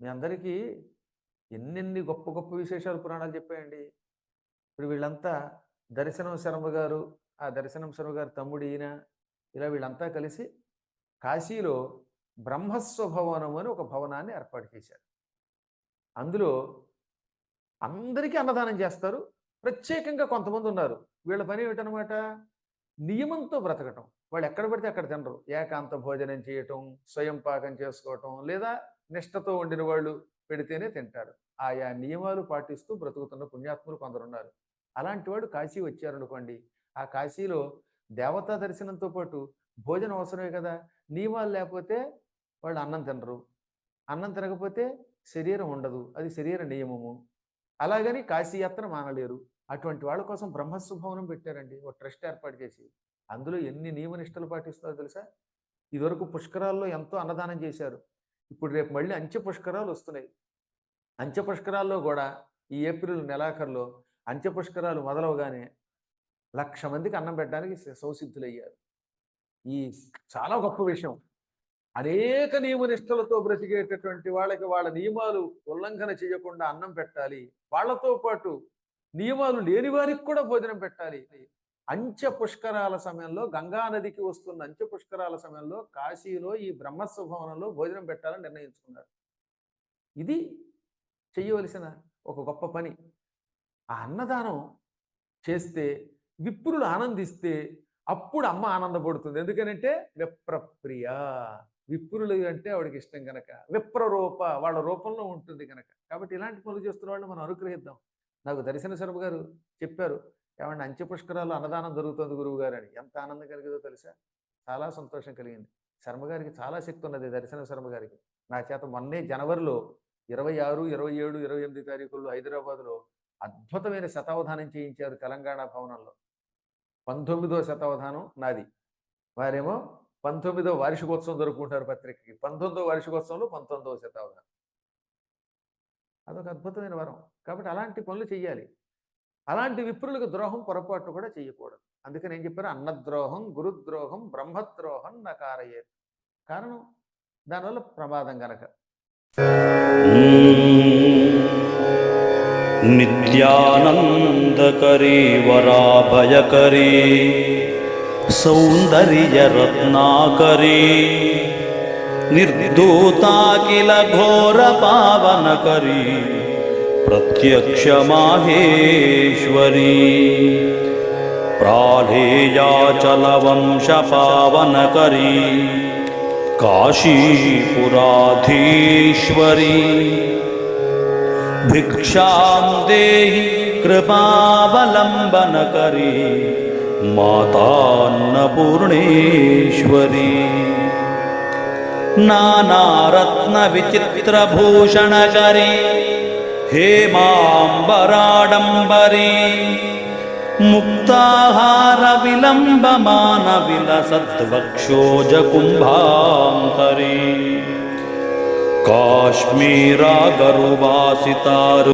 మీ అందరికీ ఎన్నెన్ని గొప్ప గొప్ప విశేషాలు పురాణాలు చెప్పాయండి. ఇప్పుడు వీళ్ళంతా దర్శనం శర్మ గారు ఆ దర్శనం శర్మ గారు తమ్ముడు ఈయన ఇలా వీళ్ళంతా కలిసి కాశీలో బ్రహ్మస్వ భవనం అని ఒక భవనాన్ని ఏర్పాటు చేశారు. అందులో అందరికీ అన్నదానం చేస్తారు. ప్రత్యేకంగా కొంతమంది ఉన్నారు. వీళ్ళ పని ఏమిటనమాట నియమంతో బ్రతకటం. వాళ్ళు ఎక్కడ పడితే అక్కడ తినరు. ఏకాంత భోజనం చేయటం స్వయం పాకం చేసుకోవటం లేదా నిష్టతో వండిన వాళ్ళు పెడితేనే తింటారు. ఆయా నియమాలు పాటిస్తూ బ్రతుకుతున్న పుణ్యాత్ములు కొందరున్నారు. అలాంటి వాడు కాశీ వచ్చారనుకోండి ఆ కాశీలో దేవతా దర్శనంతో పాటు భోజనం అవసరమే కదా? నియమాలు లేకపోతే వాళ్ళు అన్నం తినరు. అన్నం తినకపోతే శరీరం ఉండదు. అది శరీర నియమము. అలాగని కాశీయాత్ర మానలేరు. అటువంటి వాళ్ళ కోసం బ్రహ్మస్వభవనం పెట్టారండి. ఒక ట్రస్ట్ ఏర్పాటు చేసి. అందులో ఎన్ని నియమ నిష్టలు పాటిస్తారో తెలుసా? ఇదివరకు పుష్కరాల్లో ఎంతో అన్నదానం చేశారు. ఇప్పుడు రేపు మళ్ళీ అంచె పుష్కరాలు వస్తున్నాయి. అంచె పుష్కరాల్లో కూడా ఈ ఏప్రిల్ నెలాఖరులో అంచె పుష్కరాలు మొదలవగానే లక్ష మందికి అన్నం పెట్టడానికి సౌసిద్ధులయ్యారు. ఈ చాలా గొప్ప విషయం. అనేక నియమ నిష్టలతో బ్రతికేటటువంటి వాళ్ళకి వాళ్ళ నియమాలు ఉల్లంఘన చేయకుండా అన్నం పెట్టాలి. వాళ్ళతో పాటు నియమాలు లేని వారికి కూడా భోజనం పెట్టాలి. అంచె పుష్కరాల సమయంలో గంగా నదికి వస్తున్న అంచె పుష్కరాల సమయంలో కాశీలో ఈ బ్రహ్మస్వభవనంలో భోజనం పెట్టాలని నిర్ణయించుకున్నారు. ఇది చేయవలసిన ఒక గొప్ప పని. ఆ అన్నదానం చేస్తే విప్రులు ఆనందిస్తే అప్పుడు అమ్మ ఆనందపడుతుంది. ఎందుకనంటే విప్రప్రియ. విప్రులు అంటే ఆవిడకి ఇష్టం కనుక విప్రరూప వాళ్ళ రూపంలో ఉంటుంది కనుక కాబట్టి ఇలాంటి పనులు చేస్తున్న వాళ్ళని మనం అనుగ్రహిద్దాం. నాకు దర్శన శర్మ గారు చెప్పారు ఏమంటే అంచె పుష్కరాలు అన్నదానం జరుగుతుంది గురువు గారని అని ఎంత ఆనందం కలిగిందో తెలుసా? చాలా సంతోషం కలిగింది. శర్మ గారికి చాలా శక్తి ఉన్నది దర్శన శర్మ గారికి. నా చేత మొన్నే జనవరిలో ఇరవై ఆరు ఇరవై ఏడు ఇరవై ఎనిమిది తారీఖుల్లో హైదరాబాద్లో అద్భుతమైన శతావధానం చేయించారు తెలంగాణ భవనంలో. పంతొమ్మిదో శతావధానం నాది. వారేమో పంతొమ్మిదో వార్షికోత్సవం జరుపుకుంటారు పత్రికకి. పంతొమ్మిదో వార్షికోత్సవంలో పంతొమ్మిదవ శతావధానం. అదొక అద్భుతమైన వరం. కాబట్టి అలాంటి పనులు చేయాలి అలాంటి విప్రులకు ద్రోహం పొరపాటు కూడా చేయకూడదు. అందుకని ఏం చెప్పారు? అన్నద్రోహం గురుద్రోహం బ్రహ్మద్రోహం నకారయే కారణం? దానివల్ల ప్రమాదం గనక. నిత్యానందకరీ వరాభయకరీ సౌందర్య రత్నాకరీ నిర్దూతాకిల ఘోర పావనకరీ प्रत्यक्षमाहेश्वरी। प्रालेयाचलवंशपावनकरी काशीपुराधीश्वरी। भिक्षां देहि कृपावलम्बनकरी। मातान्नपूर्णेश्वरी। नानारत्नविचित्रभूषणकरी। हेमाम्बराडम्बरी मुक्ताहारविलम्बमानविलसद्वक्षोजकुम्भान्तरी काश्मीरागरुवासितारु